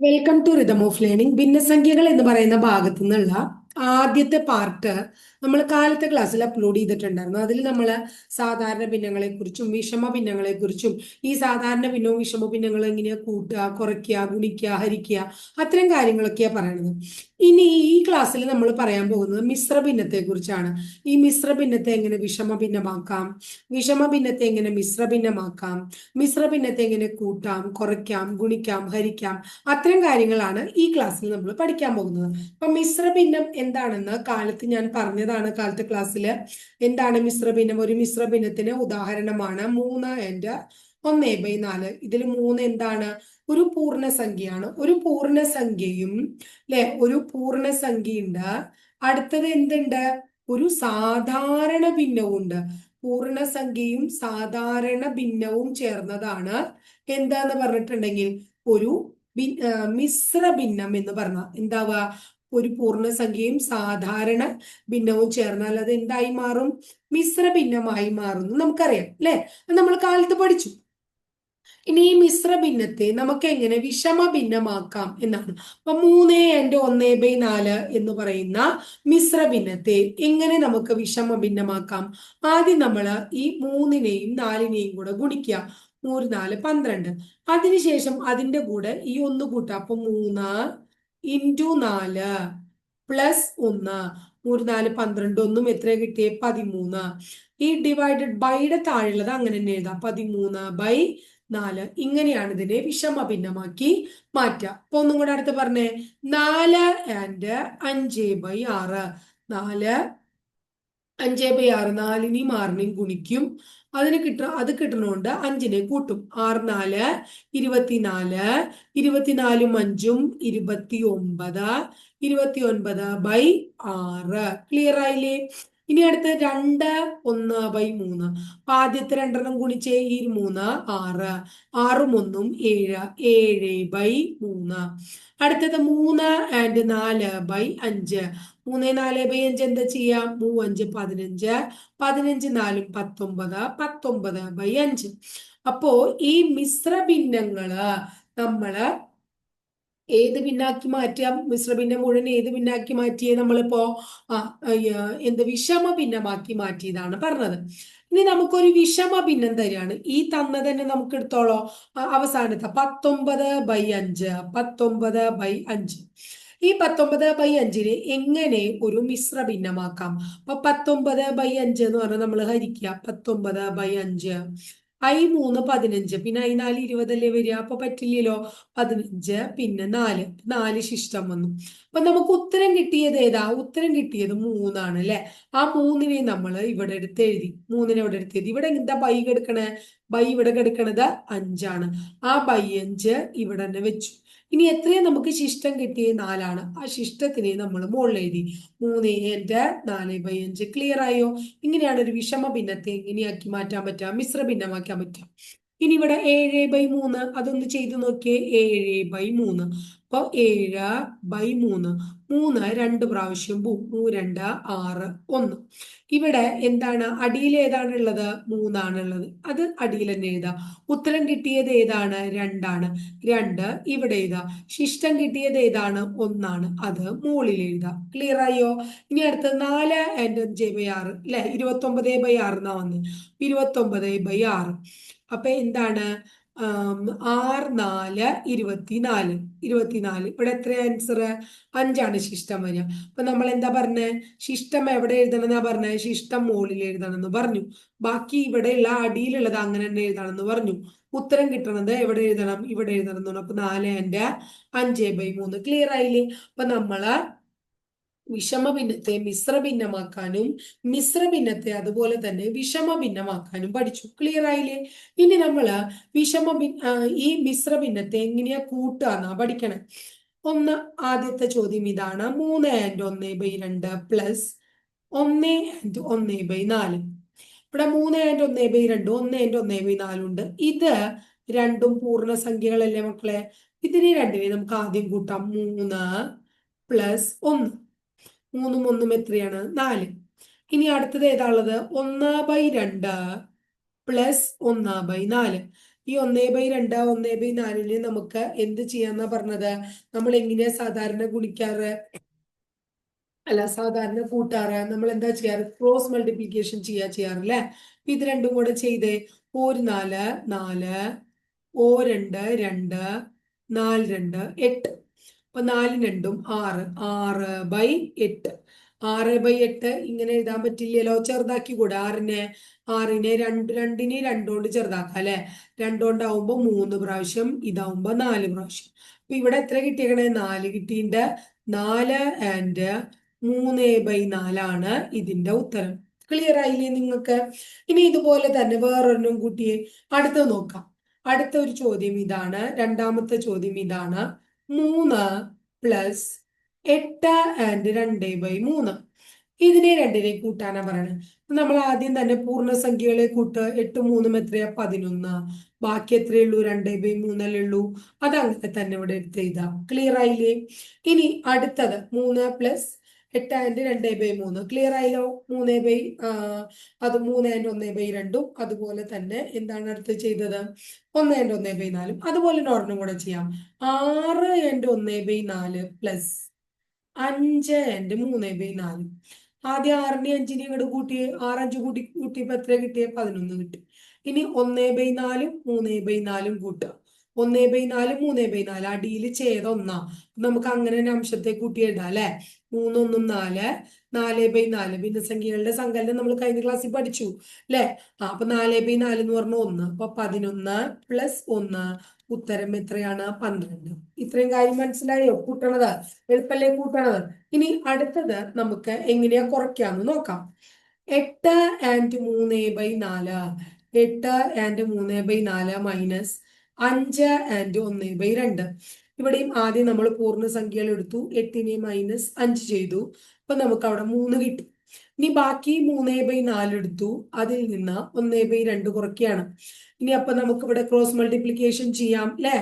Welcome to rhythm of learning ഭിന്നസംഖ്യകൾ എന്ന് പറയുന്ന ഭാഗത്തു നിന്നുള്ള ആദ്യത്തെ പാർട്ട് നമ്മൾ കാലത്തെ ക്ലാസ്സിൽ അപ്ലോഡ് ചെയ്തിട്ടുണ്ടായിരുന്നു. അതിൽ നമ്മൾ സാധാരണ ഭിന്നങ്ങളെക്കുറിച്ചും വിഷമ ഭിന്നങ്ങളെക്കുറിച്ചും ഈ സാധാരണ ഭിന്നവും വിഷമ ഭിന്നങ്ങളും എങ്ങനെയാ കൂട്ടുക കുറയ്ക്കുക ഗുണിക്കുക ഹരിക്കുക അത്തരം കാര്യങ്ങളൊക്കെയാണ് പറയുന്നത് ഇനി ഈ ക്ലാസ്സിൽ നമ്മൾ പറയാൻ പോകുന്നത് മിശ്ര ഭിന്നത്തെക്കുറിച്ചാണ് ഈ മിശ്ര ഭിന്നത്തെ എങ്ങനെ വിഷമ ഭിന്നമാക്കാം വിഷമ ഭിന്നത്തെ എങ്ങനെ മിശ്ര ഭിന്നമാക്കാം മിശ്ര ഭിന്നത്തെ എങ്ങനെ കൂട്ടാം കുറയ്ക്കാം ഗുണിക്കാം ഹരിക്കാം? അത്തരം കാര്യങ്ങളാണ് ഈ ക്ലാസ്സിൽ നമ്മൾ പഠിക്കാൻ പോകുന്നത്. അപ്പൊ മിശ്ര ഭിന്നം എന്താണെന്ന് കാലത്ത് ഞാൻ പറഞ്ഞതാണ് കാലത്തെ ക്ലാസ്സിൽ എന്താണ് മിശ്ര ഭിന്നം ഒരു മിശ്ര ഭിന്നത്തിന് ഉദാഹരണമാണ് മൂന്ന് ആൻഡ് ഒന്ന് ബൈ നാല്. ഇതിൽ മൂന്ന് എന്താണ്? ഒരു പൂർണസംഖ്യയാണ്. ഒരു പൂർണസംഖ്യയും അല്ലെ ഒരു പൂർണസംഖ്യയുണ്ട്. അടുത്തത് എന്തുണ്ട്? ഒരു സാധാരണ ഭിന്നവും ഉണ്ട് പൂർണസംഖ്യയും സാധാരണ ഭിന്നവും ചേർന്നതാണ് എന്താന്ന് പറഞ്ഞിട്ടുണ്ടെങ്കിൽ ഒരു മിശ്ര ഭിന്നം എന്ന് പറഞ്ഞ. എന്താവുക ഒരു പൂർണസംഖ്യയും സാധാരണ ഭിന്നവും ചേർന്നാൽ അത് എന്തായി മാറും? മിശ്ര ഭിന്നമായി മാറുന്നു. നമുക്കറിയാം അല്ലെ? നമ്മൾ കാലത്ത് പഠിച്ചു. ഇനി ഈ മിശ്ര ഭിന്നത്തെ നമുക്ക് എങ്ങനെ വിഷമ ഭിന്നമാക്കാം എന്നാണ്. അപ്പൊ മൂന്ന് ആൻഡ് ഒന്ന് ബൈ നാല് എന്ന് പറയുന്ന മിശ്ര ഭിന്നത്തെ എങ്ങനെ നമുക്ക് വിഷമ ഭിന്നമാക്കാം? ആദ്യം നമ്മൾ ഈ മൂന്നിനെയും നാലിനെയും കൂടെ ഗുണിക്കുക. മൂന്ന് നാല് പന്ത്രണ്ട്. അതിനുശേഷം അതിന്റെ കൂടെ ഈ ഒന്ന് കൂട്ടുക. അപ്പൊ മൂന്ന് ഇന്റു നാല് പ്ലസ് ഒന്ന്. നൂറ് നാല് പന്ത്രണ്ട്. ഒന്നും എത്ര കിട്ടിയേ? പതിമൂന്ന്. ഈ ഡിവൈഡഡ് ബൈയുടെ താഴെയുള്ളത് അങ്ങനെ തന്നെ എഴുതാം. പതിമൂന്ന് ബൈ നാല്. ഇങ്ങനെയാണ് ഇതിനെ വിഷമഭിന്നമാക്കി മാറ്റുക. അപ്പൊ ഒന്നും കൂടെ അടുത്ത് പറഞ്ഞേ. നാല് ആൻഡ് അഞ്ച് ബൈ ആറ്. നാല് അഞ്ച് ബൈ ആറ് നാലിനെയും ആറിനെയും ഗുണിക്കും. അതിന് കിട്ട അത് കിട്ടണോണ്ട് അഞ്ചിനെ കൂട്ടും. ആറ് നാല് ഇരുപത്തിനാല് ഇരുപത്തിനാലും അഞ്ചും ഇരുപത്തി ഒമ്പത് ഇരുപത്തി ഒൻപത് ബൈ ആറ്. ക്ലിയർ ആയില്ലേ? ഇനി അടുത്ത് രണ്ട് ഒന്ന് ബൈ മൂന്ന്. അപ്പൊ ആദ്യത്തെ രണ്ടെണ്ണം ഗുണിച്ചേ ഈ മൂന്ന് ആറ്. ആറും ഒന്നും ഏഴ് ഏഴ് ബൈ മൂന്ന്. അടുത്തത് മൂന്ന് ആൻഡ് നാല് ബൈ അഞ്ച്. മൂന്ന് നാല് ബൈ അഞ്ച് എന്താ ചെയ്യാം? മൂവഞ്ച് പതിനഞ്ച് പതിനഞ്ച് നാലും പത്തൊമ്പത് പത്തൊമ്പത് ബൈ അഞ്ച്. അപ്പോ ഈ മിശ്ര ഭിന്നങ്ങൾ നമ്മൾ ഏത് ഭിന്നാക്കി മാറ്റാം? മിശ്ര ഭിന്നം മുഴുവൻ ഏത് ഭിന്നാക്കി മാറ്റിയേ നമ്മളിപ്പോ എന്ത് വിഷമ ഭിന്നമാക്കി മാറ്റിയതാണ് പറഞ്ഞത്. ഇനി നമുക്കൊരു വിഷമ ഭിന്നം തരികയാണ് ഈ തന്ന തന്നെ നമുക്ക് എടുത്തോളോ. അവസാനത്തെ പത്തൊമ്പത് ബൈ അഞ്ച് പത്തൊമ്പത് ബൈ അഞ്ച്. ഈ പത്തൊമ്പത് ബൈ അഞ്ചിനെ എങ്ങനെ ഒരു മിശ്ര ഭിന്നമാക്കാം? അപ്പൊ പത്തൊമ്പത് ബൈ അഞ്ച് എന്ന് പറഞ്ഞാൽ നമ്മൾ ഹരിക്കുക. പത്തൊമ്പത് ബൈ അഞ്ച്. ഐ മൂന്ന് പതിനഞ്ച്. പിന്നെ ഐ നാല് ഇരുപതല്ലേ വരിക? അപ്പൊ പറ്റില്ലല്ലോ. പതിനഞ്ച് പിന്നെ നാല്. നാല് ശിഷ്ടം വന്നു. അപ്പൊ നമുക്ക് ഉത്തരം കിട്ടിയത് ഏതാ? ഉത്തരം കിട്ടിയത് മൂന്നാണ് അല്ലെ? ആ മൂന്നിനെ നമ്മൾ ഇവിടെ എടുത്ത് എഴുതി. മൂന്നിനെ ഇവിടെ എടുത്ത് എഴുതി. ഇവിടെ എന്താ ബൈ കിടക്കണേ ബൈ ഇവിടെ കിടക്കണത് അഞ്ചാണ്. ആ ബൈ അഞ്ച് ഇവിടെ തന്നെ വെച്ചു. ഇനി എത്രയും നമുക്ക് ശിഷ്ടം കിട്ടിയ നാലാണ്. ആ ശിഷ്ടത്തിനെ നമ്മൾ മുകളിൽ എഴുതി. മൂന്ന് എന്റെ നാല് ബൈ അഞ്ച് ക്ലിയർ ആയോ? ഇങ്ങനെയാണ് ഒരു വിഷമ ഭിന്നത്തെ എങ്ങനെയാക്കി മാറ്റാൻ പറ്റുക? മിശ്ര ഭിന്നമാക്കാൻ പറ്റുക. ഇനി ഇവിടെ ഏഴ് ബൈ മൂന്ന് അതൊന്ന് ചെയ്ത് നോക്കിയേ. ഏഴ് ബൈ മൂന്ന്. അപ്പൊ ഏഴ് ബൈ മൂന്ന്. മൂന്ന് രണ്ട് പ്രാവശ്യം പോവും. രണ്ട് ആറ് ഒന്ന്. ഇവിടെ എന്താണ്? അടിയിൽ ഏതാണ് ഉള്ളത്? മൂന്നാണുള്ളത് അത് അടിയിൽ തന്നെ എഴുതാം. ഉത്തരം കിട്ടിയത് ഏതാണ്? രണ്ടാണ്. രണ്ട് ഇവിടെ എഴുതാം. ശിഷ്ടം കിട്ടിയത് ഏതാണ്? ഒന്നാണ്. അത് മുകളിൽ എഴുതാം. ക്ലിയർ ആയോ? ഇനി അടുത്ത് നാല് ആൻഡ് അഞ്ച് ബൈ ആറ്. അല്ലെ ഇരുപത്തി ഒമ്പത് ബൈ ആറ് എന്നാ വന്ന്. ഇരുപത്തി ഒമ്പത് ബൈ ആറ്. അപ്പൊ എന്താണ്? ആറ് നാല് ഇരുപത്തിനാല്. ഇരുപത്തിനാല്. ഇവിടെ എത്ര ആൻസർ അഞ്ചാണ് ശിഷ്ടം വരിക. അപ്പൊ നമ്മൾ എന്താ പറഞ്ഞേ? ശിഷ്ടം എവിടെ എഴുതണം എന്നാ പറഞ്ഞേ? ശിഷ്ടം മുകളിൽ എഴുതണം എന്ന് പറഞ്ഞു. ബാക്കി ഇവിടെയുള്ള അടിയിലുള്ളത് അങ്ങനെ തന്നെ എഴുതണം എന്ന് പറഞ്ഞു. ഉത്തരം കിട്ടണത് എവിടെ എഴുതണം? ഇവിടെ എഴുതണം എന്ന് പറഞ്ഞു. അപ്പൊ നാല് ആൻഡ് അഞ്ച് ബൈ മൂന്ന്. ക്ലിയർ ആയില്ലേ? അപ്പൊ നമ്മൾ വിഷമ ഭിന്നത്തെ മിശ്ര ഭിന്നമാക്കാനും മിശ്ര ഭിന്നത്തെ അതുപോലെ തന്നെ വിഷമ ഭിന്നമാക്കാനും പഠിച്ചു. ക്ലിയർ ആയില്ലേ? ഇനി നമ്മൾ വിഷമ ഈ മിശ്ര ഭിന്നത്തെ എങ്ങനെയാ കൂട്ടുക പഠിക്കണേ. ഒന്ന് ആദ്യത്തെ ചോദ്യം ഇതാണ്. മൂന്ന് ആൻഡ് ഒന്ന് ബൈ രണ്ട് പ്ലസ് ഒന്ന് ആൻഡ് ഒന്ന് ബൈ നാല്. ഇവിടെ മൂന്ന് ആൻഡ് ഒന്ന് ബൈ രണ്ട് ഒന്ന് ആൻഡ് ഒന്ന് ബൈ നാലുണ്ട് ഇത് രണ്ടും പൂർണസംഖ്യകളല്ലേ മക്കളെ? ഇതിനെ രണ്ടിനെ നമുക്ക് ആദ്യം കൂട്ടാം. മൂന്ന് പ്ലസ് ഒന്ന്. മൂന്നും ഒന്നും എത്രയാണ്? നാല്. ഇനി അടുത്തത് ഏതാണുള്ളത് ഒന്ന് ബൈ രണ്ട് പ്ലസ് ഒന്ന് ബൈ നാല്. ഈ ഒന്നേ ബൈ രണ്ട് ഒന്നേ ബൈ നാലിന് നമുക്ക് എന്ത് ചെയ്യാന്നാ പറഞ്ഞത്? നമ്മൾ എങ്ങനെയാ സാധാരണ ഗുണിക്കാറ്? അല്ല സാധാരണ കൂട്ടാറ്? നമ്മൾ എന്താ ചെയ്യാറ്? ക്രോസ് മൾട്ടിപ്ലിക്കേഷൻ ചെയ്യാ ചെയ്യാറില്ലേ ഇത് രണ്ടും കൂടെ ചെയ്തേ. ഒരു നാല് നാല് ഓ രണ്ട് രണ്ട് നാല് രണ്ട് എട്ട്. അപ്പൊ നാല് രണ്ടും ആറ്. ആറ് ബൈ എട്ട്. ആറ് ബൈ എട്ട് ഇങ്ങനെ എഴുതാൻ പറ്റില്ലല്ലോ. ചെറുതാക്കി കൂടെ ആറിനെ ആറിനെ രണ്ട് രണ്ടിനെ രണ്ടുകൊണ്ട് ചെറുതാക്കാം അല്ലെ? രണ്ടുകൊണ്ടാവുമ്പോ മൂന്ന് പ്രാവശ്യം ഇതാവുമ്പോ നാല് പ്രാവശ്യം. അപ്പൊ ഇവിടെ എത്ര കിട്ടിയേക്കണേ? നാല് കിട്ടിയിട്ടുണ്ട് നാല് ആൻഡ് മൂന്ന് ബൈ നാലാണ് ഇതിന്റെ ഉത്തരം. ക്ലിയർ ആയില്ലേ നിങ്ങൾക്ക്? ഇനി ഇതുപോലെ തന്നെ വേറൊരെണ്ണം കൂട്ടിയേ അടുത്ത നോക്കാം. അടുത്ത ഒരു ചോദ്യം ഇതാണ്. രണ്ടാമത്തെ ചോദ്യം ഇതാണ്. മൂന്ന് പ്ലസ് എട്ട് ആൻഡ് രണ്ട് ബൈ മൂന്ന്. ഇതിനെ രണ്ടിനെ കൂട്ടാനാ പറയുന്നത് നമ്മൾ ആദ്യം തന്നെ പൂർണസംഖ്യകളെ കൂട്ട് എട്ട് മൂന്നും എത്രയാ? പതിനൊന്ന്. ബാക്കി എത്രയേ ഉള്ളൂ? രണ്ട് ബൈ മൂന്നല്ലേ ഉള്ളൂ? അത് അങ്ങനെ തന്നെ ഇവിടെ എടുത്ത് എഴുതാം. ക്ലിയർ ആയില്ലേ? ഇനി അടുത്തത് മൂന്ന് പ്ലസ് എട്ട് ആൻഡ് രണ്ട് ബൈ മൂന്ന്. ക്ലിയർ ആയല്ലോ? മൂന്ന് ബൈ അത് മൂന്ന് ആൻഡ് ഒന്ന് ബൈ രണ്ടും. അതുപോലെ തന്നെ എന്താണ് അടുത്ത് ചെയ്തത്? ഒന്ന് ആൻഡ് ഒന്ന് ബൈ നാലും. അതുപോലെ ഒരെണ്ണം കൂടെ ചെയ്യാം. ആറ് ആൻഡ് ഒന്ന് ബൈ നാല് പ്ലസ് അഞ്ച് ആൻഡ് മൂന്ന് ബൈ നാല്. ആദ്യം ആറിനെയും അഞ്ചിനെയും ഇങ്ങോട്ട് കൂട്ടി ആറ് അഞ്ച് കൂട്ടി കൂട്ടിയപ്പോ എത്ര കിട്ടിയ? പതിനൊന്ന് കിട്ടി. ഇനി ഒന്നേ ബൈ നാലും മൂന്നേ ബൈ നാലും കൂട്ടുക. ഒന്നേ ബൈ നാല് മൂന്നേ ബൈ നാല് അടിയിൽ ഛേദ ഒന്നാ. നമുക്ക് അങ്ങനെ തന്നെ അംശത്തെ കൂട്ടി എഴുതാം അല്ലെ? മൂന്നൊന്നും നാല് നാല് ബൈ നാല്. ഭിന്നസംഖ്യകളുടെ സങ്കലനം നമ്മൾ കഴിഞ്ഞ ക്ലാസ്സിൽ പഠിച്ചു അല്ലെ? ആ അപ്പൊ നാല് ബൈ നാല് എന്ന് പറഞ്ഞ ഒന്ന്. അപ്പൊ പതിനൊന്ന് പ്ലസ് ഒന്ന്. ഉത്തരം എത്രയാണ്? പന്ത്രണ്ട്. ഇത്രയും കാര്യം മനസ്സിലായോ? കൂട്ടണത്? എളുപ്പല്ലേ കൂട്ടണത്? ഇനി അടുത്തത് നമുക്ക് എങ്ങനെയാ കുറയ്ക്കാന്ന് നോക്കാം. എട്ട് ആൻഡ് മൂന്ന് ബൈ നാല്. എട്ട് ആൻഡ് മൂന്ന് ബൈ നാല് മൈനസ് അഞ്ച് ആൻഡ് ഒന്ന് ബൈ രണ്ട്. ഇവിടെയും ആദ്യം നമ്മൾ പൂർണസംഖ്യകൾ എടുത്തു. എട്ടിനെ മൈനസ് അഞ്ച് ചെയ്തു. അപ്പൊ നമുക്ക് അവിടെ മൂന്ന് കിട്ടി. ഇനി ബാക്കി മൂന്ന് ബൈ നാല് എടുത്തു. അതിൽ നിന്ന് ഒന്ന് ബൈ രണ്ട് കുറയ്ക്കുകയാണ്. ഇനി അപ്പൊ നമുക്ക് ഇവിടെ ക്രോസ് മൾട്ടിപ്ലിക്കേഷൻ ചെയ്യാം അല്ലെ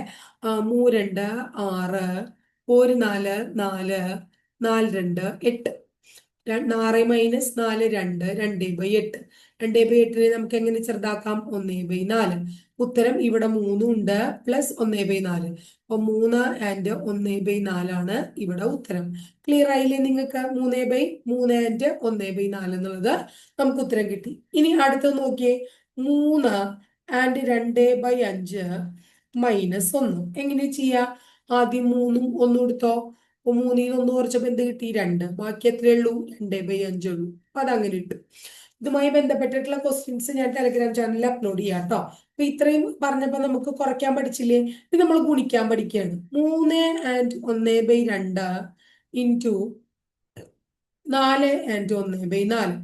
മൂ രണ്ട് ആറ് ഒരു നാല് നാല് നാല് രണ്ട് എട്ട്. ആറ് മൈനസ് നാല് രണ്ട് രണ്ട് ബൈ എട്ട്. രണ്ട് ബൈ എട്ടിനെ നമുക്ക് എങ്ങനെ ചെറുതാക്കാം? ഒന്ന് ബൈ നാല്. ഉത്തരം ഇവിടെ മൂന്നും ഉണ്ട്. പ്ലസ് ഒന്ന് ബൈ നാല്. അപ്പൊ മൂന്ന് ആൻഡ് ഒന്ന് ബൈ നാലാണ് ഇവിടെ ഉത്തരം. ക്ലിയർ ആയില്ലേ നിങ്ങൾക്ക്? മൂന്ന് ബൈ മൂന്ന് ആൻഡ് ഒന്ന് ബൈ നാല് എന്നുള്ളത് നമുക്ക് ഉത്തരം കിട്ടി. ഇനി അടുത്തത് നോക്കിയേ. മൂന്ന് ആൻഡ് രണ്ട് ബൈ അഞ്ച് മൈനസ് ഒന്ന്. എങ്ങനെ ചെയ്യാ? ആദ്യം മൂന്നും ഒന്നും എടുത്തോ അപ്പൊ മൂന്നിൽ ഒന്ന് കുറച്ചപ്പോ എന്ത് കിട്ടി? രണ്ട്. ബാക്കി എത്രയേ ഉള്ളൂ? രണ്ട് ബൈ അഞ്ചുള്ളൂ അപ്പൊ അതങ്ങനെ ഇട്ടു. ഇതുമായി ബന്ധപ്പെട്ടിട്ടുള്ള ക്വസ്റ്റ്യൻസ് ഞാൻ ടെലഗ്രാം ചാനലിൽ അപ്ലോഡ് ചെയ്യാം കേട്ടോ അപ്പൊ ഇത്രയും പറഞ്ഞപ്പോ നമുക്ക് കുറയ്ക്കാൻ പഠിച്ചില്ലേ? ഇത് നമ്മൾ ഗുണിക്കാൻ പഠിക്കുകയാണ്. മൂന്ന് ആൻഡ് ഒന്ന് ബൈ രണ്ട് ഇന്റു നാല് ആൻഡ് ഒന്ന് ബൈ നാല്.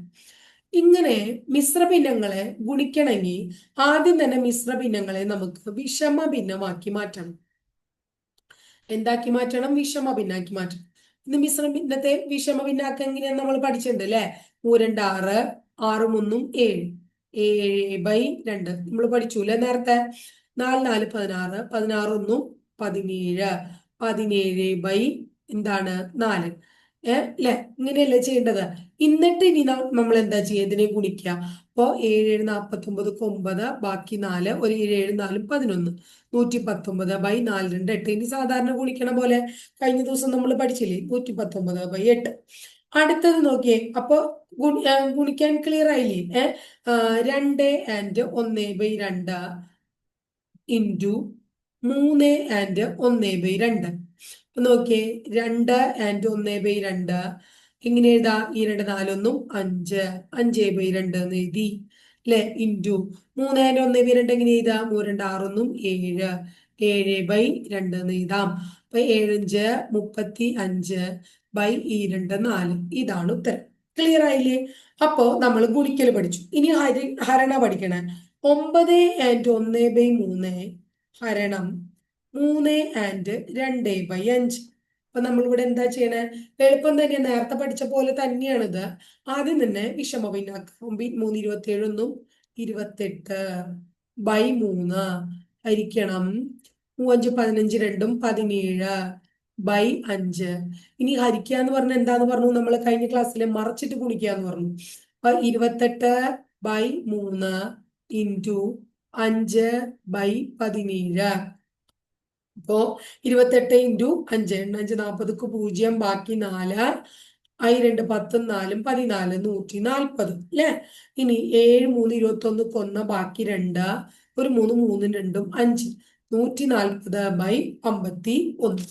ഇങ്ങനെ മിശ്രഭിന്നങ്ങളെ ഗുണിക്കണമെങ്കിൽ ആദ്യം തന്നെ മിശ്രഭിന്നങ്ങളെ നമുക്ക് വിഷമ ഭിന്നമാക്കി മാറ്റണം. എന്താക്കി മാറ്റണം? വിഷമ ഭിന്നാക്കി മാറ്റണം. ഇന്ന് മിശ്രഭിന്നത്തെ വിഷമ ഭിന്നാക്കം എങ്ങനെയാന്ന് നമ്മൾ പഠിച്ചിട്ടുണ്ട് അല്ലെ? മൂരണ്ട് ആറ് ആറ് ഒന്നും ഏഴ്. ഏഴ് ബൈ രണ്ട്. നമ്മൾ പഠിച്ചു അല്ലെ നേരത്തെ? നാല് നാല് പതിനാറ്. പതിനാറ് ഒന്നും പതിനേഴ്. പതിനേഴ് ബൈ എന്താണ്? നാല്. അല്ലെ ഇങ്ങനെയല്ലേ ചെയ്യേണ്ടത്? എന്നിട്ട് ഇനി നമ്മൾ എന്താ ചെയ്യുക ഇതിനെ ഗുണിക്കുക അപ്പോ ഏഴ് ഏഴ് നാൽപ്പത്തി ഒമ്പത് ഒമ്പത്. ബാക്കി നാല് ഒരു ഏഴ് ഏഴ് നാലും പതിനൊന്ന്. നൂറ്റി പത്തൊമ്പത് ബൈ നാല് രണ്ട് എട്ട്. ഇനി സാധാരണ ഗുണിക്കണ പോലെ കഴിഞ്ഞ ദിവസം നമ്മൾ പഠിച്ചില്ലേ? നൂറ്റി പത്തൊമ്പത് ബൈ എട്ട്. അടുത്തത് നോക്കിയേ. അപ്പൊ ഗുണിക്കാൻ ക്ലിയർ ആയില്ലേ? രണ്ട് ആൻഡ് ഒന്ന് ബൈ രണ്ട് ഇന്റു മൂന്ന് ആൻഡ് ഒന്ന് ബൈ രണ്ട്. നോക്കിയേ രണ്ട് ആൻഡ് ഒന്ന് ബൈ രണ്ട്. ഇങ്ങനെ എഴുതാ ഈ രണ്ട് നാലൊന്നും അഞ്ച് അഞ്ച് ബൈ രണ്ട് എന്ന് എഴുതി. അല്ലെ ഇന്റു മൂന്ന് ആൻഡ് ഒന്ന് ബൈ രണ്ട് എങ്ങനെ എഴുതാ? മൂന്ന് രണ്ട് ആറൊന്നും ഏഴ്. ഏഴ് ബൈ രണ്ട് എന്ന് എഴുതാം. അപ്പൊ ഏഴഞ്ച് മുപ്പത്തി അഞ്ച്. ബൈ ഈ രണ്ട് നാല്. ഇതാണ് ഉത്തരം. ക്ലിയർ ആയില്ലേ? അപ്പോ നമ്മൾ ഗുണിക്കൽ പഠിച്ചു. ഇനി ഹരി ഹരണ പഠിക്കണേ. ഒമ്പത് ആൻഡ് ഒന്ന് ബൈ മൂന്ന് ഹരണം. മൂന്ന് ആൻഡ് രണ്ട് ബൈ അഞ്ച്. അപ്പൊ നമ്മളിവിടെ എന്താ ചെയ്യണേ? എളുപ്പം തന്നെ നേരത്തെ പഠിച്ച പോലെ തന്നെയാണ് ഇത് ആദ്യം തന്നെ വിഷമ ഭിന്നാക്കം മൂന്ന് ഇരുപത്തി ഏഴൊന്നും ഇരുപത്തെട്ട് ബൈ മൂന്ന് ഹരിക്കണം. മൂവഞ്ച് പതിനഞ്ച് രണ്ടും പതിനേഴ്. ബൈ അഞ്ച്. ഇനി ഹരിക്കുക എന്ന് പറഞ്ഞ എന്താന്ന് പറഞ്ഞു? നമ്മൾ കഴിഞ്ഞ ക്ലാസ്സിൽ മറച്ചിട്ട് ഗുണിക്കുക എന്ന് പറഞ്ഞു. അപ്പൊ ഇരുപത്തെട്ട് ബൈ മൂന്ന് ഇന്റു അഞ്ച് ബൈ പതിനേഴ്. അപ്പോ ഇരുപത്തെട്ട് ഇന്റു അഞ്ച്. എണ്ണഞ്ച് നാൽപ്പതുക്ക് പൂജ്യം ബാക്കി നാല്. ഐ രണ്ട് പത്തും നാലും പതിനാല് നൂറ്റി നാൽപ്പത്. അല്ലേ? ഇനി ഏഴ് മൂന്ന് ഇരുപത്തി ഒന്ന് കൊന്ന ബാക്കി രണ്ട്. ഒരു മൂന്ന് മൂന്നും രണ്ടും അഞ്ച്. നൂറ്റി നാൽപ്പത് ബൈ അമ്പത്തി ഒന്ന്.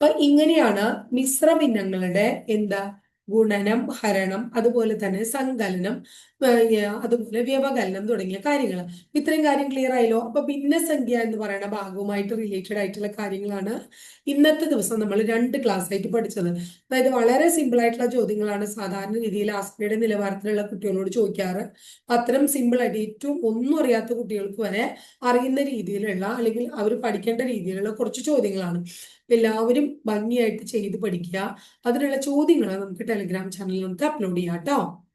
അപ്പൊ ഇങ്ങനെയാണ് മിശ്ര ഭിന്നങ്ങളുടെ എന്താ ഗുണനം ഹരണം അതുപോലെ തന്നെ സങ്കലനം അതുപോലെ വ്യവകലനം തുടങ്ങിയ കാര്യങ്ങൾ ഇത്രയും കാര്യം ക്ലിയർ ആയല്ലോ. അപ്പൊ ഭിന്നസംഖ്യ എന്ന് പറയുന്ന ഭാഗവുമായിട്ട് റിലേറ്റഡ് ആയിട്ടുള്ള കാര്യങ്ങളാണ് ഇന്നത്തെ ദിവസം നമ്മൾ രണ്ട് ക്ലാസ് ആയിട്ട് പഠിച്ചത്. അതായത് വളരെ സിമ്പിൾ ആയിട്ടുള്ള ചോദ്യങ്ങളാണ് സാധാരണ രീതിയിൽ ആസ്മയുടെ നിലവാരത്തിലുള്ള കുട്ടികളോട് ചോദിക്കാറ്. അത്തരം സിമ്പിൾ ആയിട്ട് ഏറ്റവും ഒന്നും അറിയാത്ത കുട്ടികൾക്ക് വരെ അറിയുന്ന രീതിയിലുള്ള അല്ലെങ്കിൽ അവർ പഠിക്കേണ്ട രീതിയിലുള്ള കുറച്ച് ചോദ്യങ്ങളാണ്. എല്ലാവരും ഭംഗിയായിട്ട് ചെയ്ത് പഠിക്കുക. അതിനുള്ള ചോദ്യങ്ങൾ നമുക്ക് ടെലിഗ്രാം ചാനലിൽ നമുക്ക് അപ്ലോഡ് ചെയ്യാം കേട്ടോ.